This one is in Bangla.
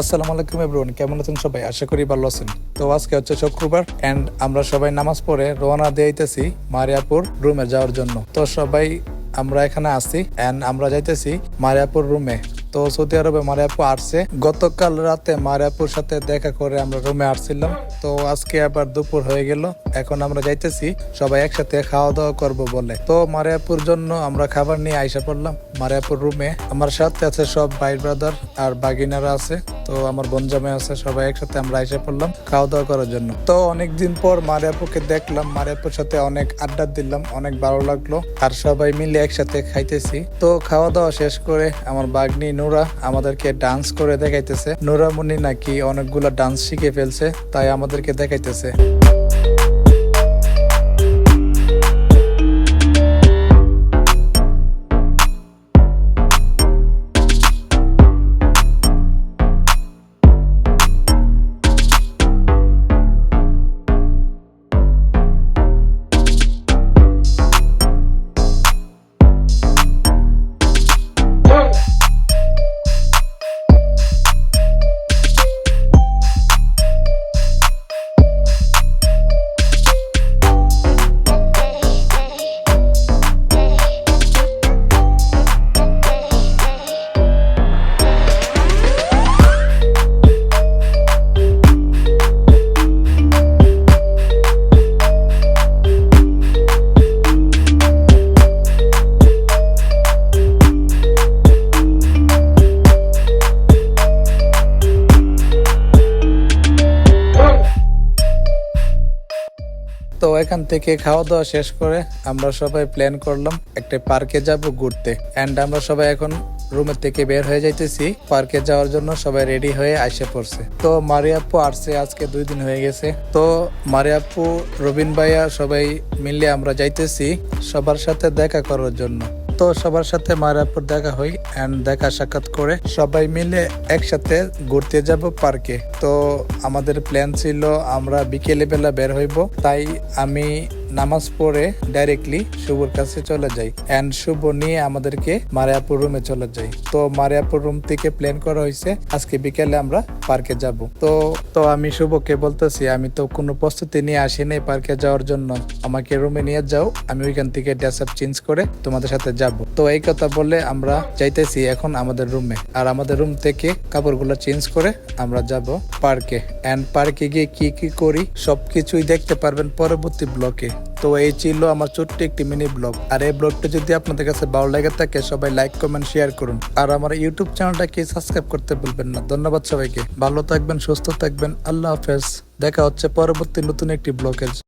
আসসালামু আলাইকুম এভরিওয়ান কেমন আছেন সবাই? আশা করি ভালো আছেন। তো আজকে হচ্ছে শুক্রবার এন্ড আমরা সবাই নামাজ পড়ে রওনা দিয়েছি মারিয়াপুর রুমে যাওয়ার জন্য। তো সবাই, আমরা এখানে আসি এন্ড আমরা যাইতেছি মারিয়াপুর রুমে। তো সৌদি আরবে মারিয়াপু আসছে। গতকাল রাতে মারিয়াপুর সাথে দেখা করে আমরা রুমে আসছিলাম। তো আজকে আবার দুপুর হয়ে গেল। এখন আমরা যাইতেছি, সবাই একসাথে খাওয়া দাওয়া করব বলে। তো মারিয়াপুর জন্য আমরা খাবার নিয়ে আইসা পড়লাম মারিয়াপুর রুমে। আমার সাথে আছে সব ভাই ব্রাদার আর বাগিনারা আছে। তো আমার বনজামে আছে, সবাই একসাথে আমরা এসে পড়লাম খাওয়া দাওয়া করার জন্য। তো অনেকদিন পর মারিয়াপুকে দেখলাম, মারিয়াপুর সাথে অনেক আড্ডা দিলাম, অনেক ভালো লাগল, আর সবাই মিলে একসাথে খাইতেছি। তো খাওয়া দাওয়া শেষ করে আমার বাগনি নুরা আমাদেরকে ডান্স করে দেখাইতেছে। নুরা মুনি নাকি অনেকগুলো ডান্স শিখে ফেলছে, তাই আমাদেরকে দেখাইতেছে। তো এখান থেকে খাওয়া দাওয়া শেষ করে আমরা সবাই প্ল্যান করলাম একটা পার্কে যাব ঘুরতে। এন্ড আমরা সবাই এখন রুমের থেকে বের হয়ে যাইতেছি। পার্কে যাওয়ার জন্য সবাই রেডি হয়ে আসে পড়ছে। তো মারিয়াপ্পু আসছে, আজকে দুই দিন হয়ে গেছে। তো মারিয়াপ্পু রবিন ভাইয়া সবাই মিলে আমরা যাইতেছি সবার সাথে দেখা করার জন্য। তো সবার সাথে মায়াপুর দেখা হই এন্ড দেখা সাক্ষাৎ করে সবাই মিলে একসাথে ঘুরতে যাব পার্কে। তো আমাদের প্ল্যান ছিল আমরা বিকেলে বেলা বের হইব, তাই আমি নামাজ পড়ে ডাইরেক্টলি শুভর কাছে চলে যাই। এন্ড শুভ নিয়ে আমাদেরকে মারিয়াপুর রুমে চলে যাই। তো মারিয়াপুর রুম থেকে প্ল্যান করা হয়েছে, আজকে বিকেলে আমরা পার্কে যাব। তো তো আমি শুভকে বলতেছি, আমি তো কোনো প্রস্তুতি নিয়ে আসিনি পার্কে যাওয়ার জন্য। আমাকে রুমে নিয়ে যাও, আমি ওইখান থেকে ড্রেস আপ চেঞ্জ করে তোমাদের সাথে যাব। তো এই কথা বলে আমরা যাইতেছি এখন আমাদের রুমে আর আমাদের রুম থেকে কাপড়গুলো চেঞ্জ করে আমরা যাব পার্কে এন্ড পার্কে গিয়ে কি কি করি, সবকিছুই দেখতে পারবেন পরবর্তী ব্লকে তো এই ছিল আমার ছোট্ট একটি মিনি ব্লগ আর এই ব্লগটা যদি আপনাদের কাছে ভালো লেগে থাকে, সবাই লাইক কমেন্ট শেয়ার করুন। আর আমার ইউটিউব চ্যানেলটাকে সাবস্ক্রাইব করতে ভুলবেন না। ধন্যবাদ সবাইকে। ভালো থাকবেন, সুস্থ থাকবেন। আল্লাহ হাফেজ। দেখা হচ্ছে পরবর্তী নতুন একটি ব্লগের